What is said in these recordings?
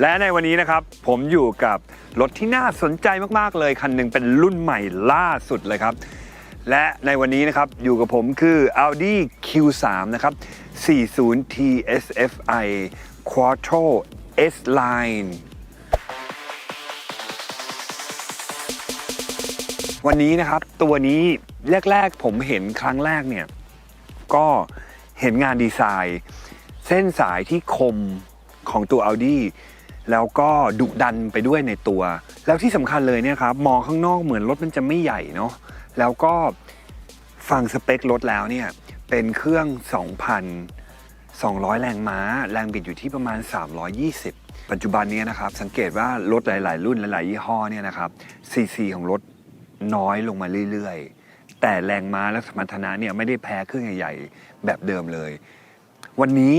และในวันนี้นะครับ ผมอยู่กับรถที่น่าสนใจมาก ๆ เลย คันหนึ่งเป็นรุ่นใหม่ล่าสุดเลยครับ และในวันนี้นะครับ อยู่กับผมคือ Audi Q3 นะครับ 40 TSFI Quattro S Line วันนี้นะครับตัวนี้แรก ๆ ผมเห็นครั้งแรกเนี่ย ก็เห็นงานดีไซน์ เส้นสายที่คมของตัว Audi แล้วก็ดุดันไปด้วยในตัว แล้วที่สำคัญเลยเนี่ยครับมองข้างนอกเหมือนรถมันจะไม่ใหญ่เนาะแล้วก็ฟังสเปครถแล้วเนี่ยเป็นเครื่อง 2,200 แรงม้า แรงบิดอยู่ที่ประมาณ 320 ปัจจุบันนี้นะครับ สังเกตว่ารถหลาย ๆ รุ่นหลาย ๆ ยี่ห้อเนี่ยนะครับซีซีของรถน้อยลงมาเรื่อย ๆ แต่แรงม้าและสมรรถนะเนี่ยไม่ได้แพ้เครื่องใหญ่ ๆ แบบเดิมเลย วันนี้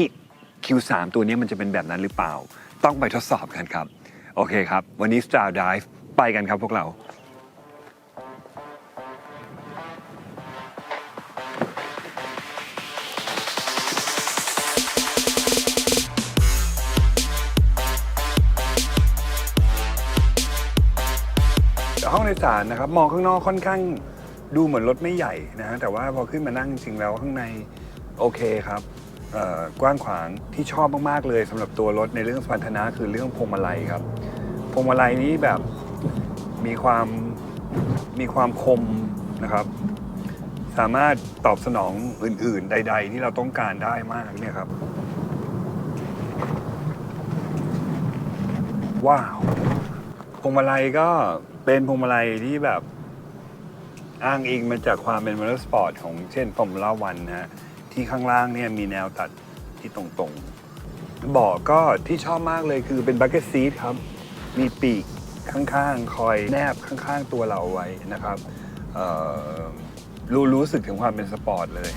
Q3 ตัวนี้มันจะเป็นแบบนั้นหรือเปล่า ต้องไปทดสอบกันครับ โอเคครับ วันนี้ Star Dive ไปกันครับพวกเรา ห้องโดยสารนะครับ มองข้างนอกค่อนข้างดูเหมือนรถไม่ใหญ่นะฮะแต่ว่าพอขึ้นมานั่งจริงๆแล้วข้างในโอเคครับ กว้างขวางที่ชอบมากๆเลยสำหรับตัวรถในเรื่องสมรรถนะคือเรื่องพวงมาลัยครับพวงมาลัยนี้แบบมีความมีความคมนะครับ สามารถตอบสนองอื่น ๆ ใด ๆ ที่เราต้องการได้มากเนี่ยครับ ว้าวพวงมาลัยก็เป็นพวงมาลัยที่แบบอ้างอิงมาจากความเป็นมอเตอร์สปอร์ตของเช่นฟอร์มูล่าวันนะฮะ ที่ข้างล่างเนี่ยมีแนวตัดที่ตรงๆเบาะก็ที่ชอบมากเลยคือเป็นบักเก็ตซีทครับ มีปีกข้างๆ คอยแนบข้างๆ ตัวเราเอาไว้นะครับรู้รู้สึกถึงความเป็นสปอร์ตเลย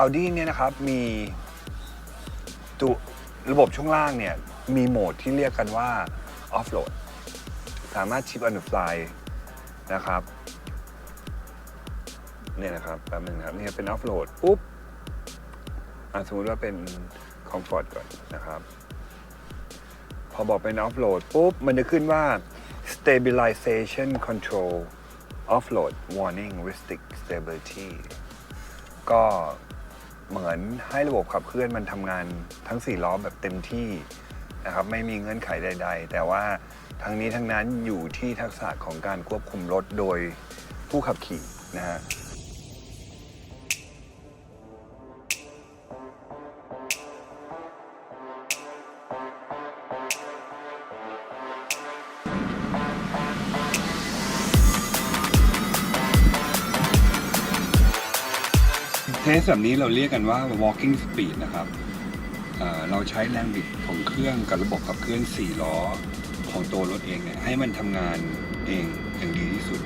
Audi เนี่ยนะครับมีตัวระบบช่วงล่างเนี่ยมีโหมดที่เรียกกันว่า Off-Road สามารถชิป on the fly นะครับเนี่ยนะครับแป๊บนึงนะครับนี่เป็น Off-Road ปุ๊บอะสมมติว่าเป็น Comfort ก่อนนะครับ พอบอกเป็น Off-Road ปุ๊บ มันจะขึ้นว่า Stabilization Control Off-Road Warning Restrict Stability ก็ เหมือนให้ระบบขับเคลื่อนมันทำงานทั้ง 4 ล้อแบบเต็มที่นะครับไม่มีเงื่อนไขใด ๆ แต่ว่าทั้งนี้ทั้งนั้นอยู่ที่ทักษะของการควบคุมรถโดยผู้ขับขี่นะฮะ สแบบนี้เราเรียกกันว่า walking speed นะครับเเราใช้แรงบิดของเครื่องกับระบบขับเคลื่อน 4 ล้อของตัวรถเองเนี่ยให้มันทำงานเองอย่างดีที่สุด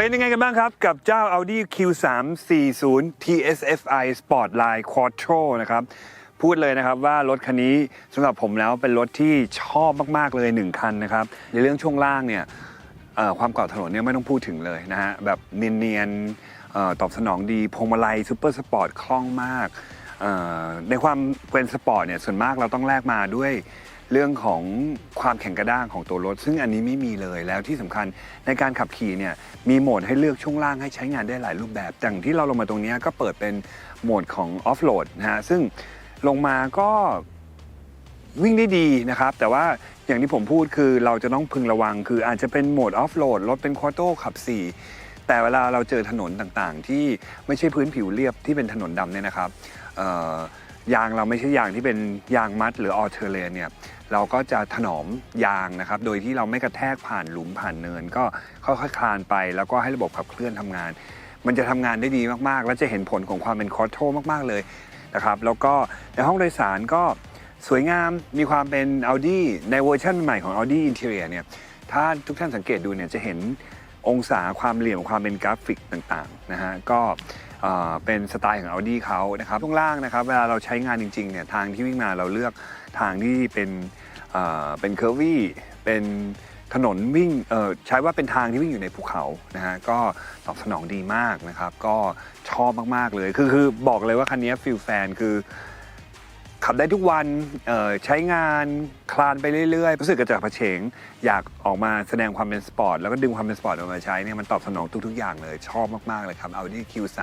เป็นยังไงกันบ้างครับ กับเจ้า Audi Q3 40 TSFI Sportline Quattro นะครับ พูดเลยนะครับว่ารถคันนี้สำหรับผมแล้วเป็นรถที่ชอบมากๆเลยหนึ่งคันนะครับ ในเรื่องช่วงล่างเนี่ยความเกาะถนนเนี่ยไม่ต้องพูดถึงเลยนะฮะ แบบเนียนๆตอบสนองดีพวงมาลัยซูเปอร์สปอร์ตคล่องมาก ในความเป็นสปอร์ตเนี่ยส่วนมากเราต้องแลกมาด้วย เรื่องของความแข็งกระด้างของตัวรถ ซึ่งอันนี้ไม่มีเลยแล้วที่สำคัญในการขับขี่เนี่ยมีโหมดให้เลือกช่วงล่างให้ใช้งานได้หลายรูปแบบอย่างที่เราลงมาตรงนี้ก็เปิดเป็นโหมดของออฟโหลดนะฮะซึ่งลงมาก็วิ่งได้ดีนะครับ แต่ว่าอย่างที่ผมพูดคือเราจะต้องพึงระวัง คืออาจจะเป็นโหมดออฟโหลดรถเป็นควอโต้ขับ 4 แต่เวลาเราเจอถนนต่างๆ ที่ไม่ใช่พื้นผิวเรียบที่เป็นถนนดำเนี่ยนะครับยางเราไม่ใช่ยางที่เป็นยางมัดหรือออเทอร์เลนเนี่ย เราก็จะถนอมยางนะครับ โดยที่เราไม่กระแทกผ่านหลุมผ่านเนิน ก็ค่อยๆคลานไป แล้วก็ให้ระบบขับเคลื่อนทำงาน มันจะทำงานได้ดีมากๆ และจะเห็นผลของความเป็นคอร์โทมากๆเลยนะครับ แล้วก็ในห้องโดยสารก็สวยงามมีความเป็น Audi ในเวอร์ชันใหม่ของ Audi Interior เนี่ยถ้าทุกท่านสังเกตดูเนี่ยจะเห็นองศาความเหลี่ยมความเป็นกราฟิกต่างๆนะฮะก็ เป็นสไตล์ของ Audi เขานะครับช่วงล่างนะครับเวลาเราใช้งานจริงๆเนี่ยทางที่วิ่งมาเราเลือกทางที่เป็นเป็นเคอร์วี่เป็นถนนวิ่งใช้ว่าเป็นทางที่วิ่งอยู่ในภูเขานะฮะก็ตอบสนองดีมากนะครับ ก็ชอบมากๆเลยคือคือบอกเลยว่าคันนี้ฟิลแฟนคือ ขับได้ทุกวันใช้งานคลานไปเรื่อยๆ รู้สึกกระจับกระเฉง อยากออกมาแสดงความเป็นสปอร์ต แล้วก็ดึงความเป็นสปอร์ตออกมาใช้เนี่ยมันตอบสนองทุกๆอย่างเลย ชอบมากๆเลยครับ Audi Q3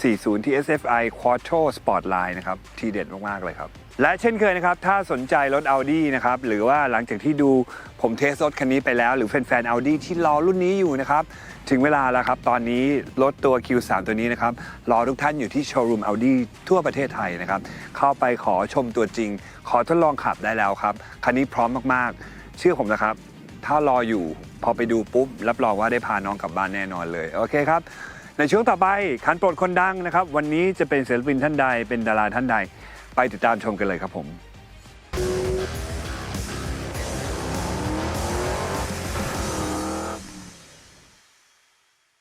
40 TSFI Quattro Sportline นะครับ ทีเด็ดมากๆเลยครับ และเช่นเคยนะครับ ถ้าสนใจรถ Audi นะครับ หรือว่าหลังจากที่ดูผมเทสรถคันนี้ไปแล้ว หรือแฟนๆ Audi ที่รอรุ่นนี้อยู่นะครับ ถึงเวลาแล้วครับ ตอนนี้รถตัว Q3 ตัวนี้นะครับ รอทุกท่านอยู่ที่โชว์รูม Audi ทั่วประเทศไทยนะครับ เข้าไปขอชมตัวจริง ขอทดลองขับได้แล้วครับ คันนี้พร้อมมากๆ เชื่อผมนะครับ ถ้ารออยู่พอไปดูปุ๊บรับรองว่าได้พาน้องกลับบ้านแน่นอนเลยโอเคครับในช่วงต่อไปคันโปรดคนดังนะครับวันนี้จะเป็นศิลปินท่านใดเป็นดาราท่านใด ติดตามชมกันเลยครับผม